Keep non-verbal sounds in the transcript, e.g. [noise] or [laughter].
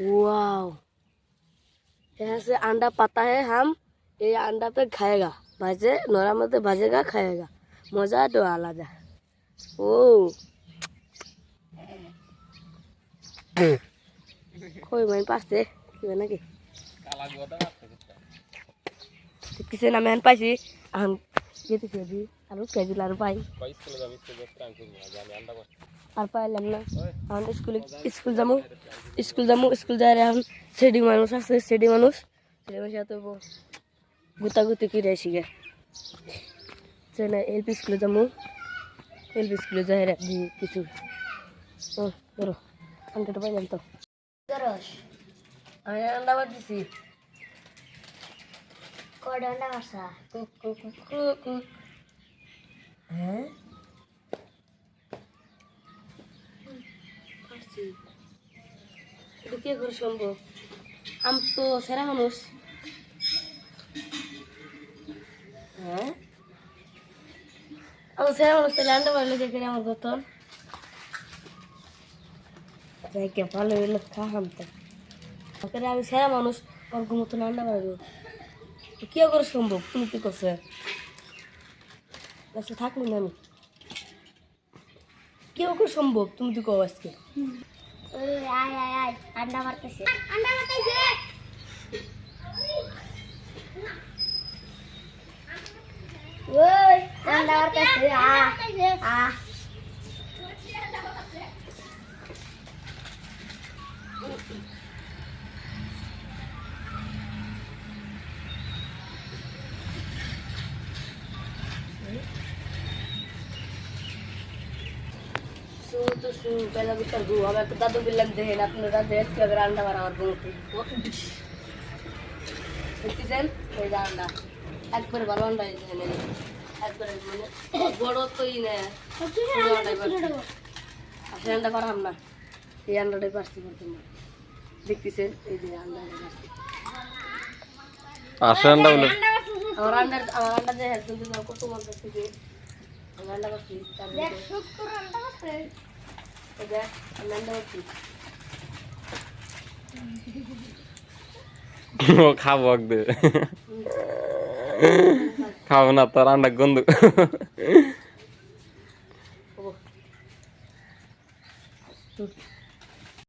Wow यहाँ से अंडा पता है हम ये अंडा पे खाएगा भाजे नोरा में भाजेगा खाएगा मजा तो आलादा ओ কই মাই পাশে কি নাকি কিছু নামে আন পাইছি এখন যেতে খেয়ে আর খেয়ে আর পাই। আর পাইলাম না। এখন স্কুলে স্কুল যাব স্কুল যাব স্কুল যাই এখন সেডি মানুষ আছে সেডি মানুষ। সেডি মানুষ এত গুতাগুতি কি রেসি গে। না এলপি স্কুলে যাব এলপি স্কুলে যাই রে দি কিছু। ও ধরো আনতে পাইলাম তো আমি বাদ দিছি আন্ডা মারছা কুক কুক কুক কুক হ্যাঁ পারছি এটা কে করে সম্ভব আম তো সেরা মানুষ হ্যাঁ আমি সেরা মানুষ তাহলে আন্ডা মারলে কে করে আমার গতন ভালো হইল খাহাম তো ওকে আমি সেরা মানুষ ওর মতন আন্ডা মারবো কি করে সম্ভব? তুমি কি করছে? আচ্ছা থাকলি না আমি? কি করে সম্ভব তুমি তো কও আজকে? আয় আয় আয় আন্ডা মারতেছে আন্ডা ওই, আন্ডা মারতেছে। আ আ। আমার দাদু বললাম দেখেন আপনারা দেখ কি আমার বউ এই রান্না একবারে ভালো রান্না হয়েছে একবারে মানে [coughs] এই রান্নাটাই পারছি বর্তমান। দেখতেছেন? যে রান্না পারছি। আমার রান্না আমার রান্না যে হেল্প কত মন করতেছে মধ্যে শুক্র আন্ডা মারছে এই যে আমি আন্ডা পারছি ও খাব একদে খাব না তোর আন্ডা গন্ধ। হুম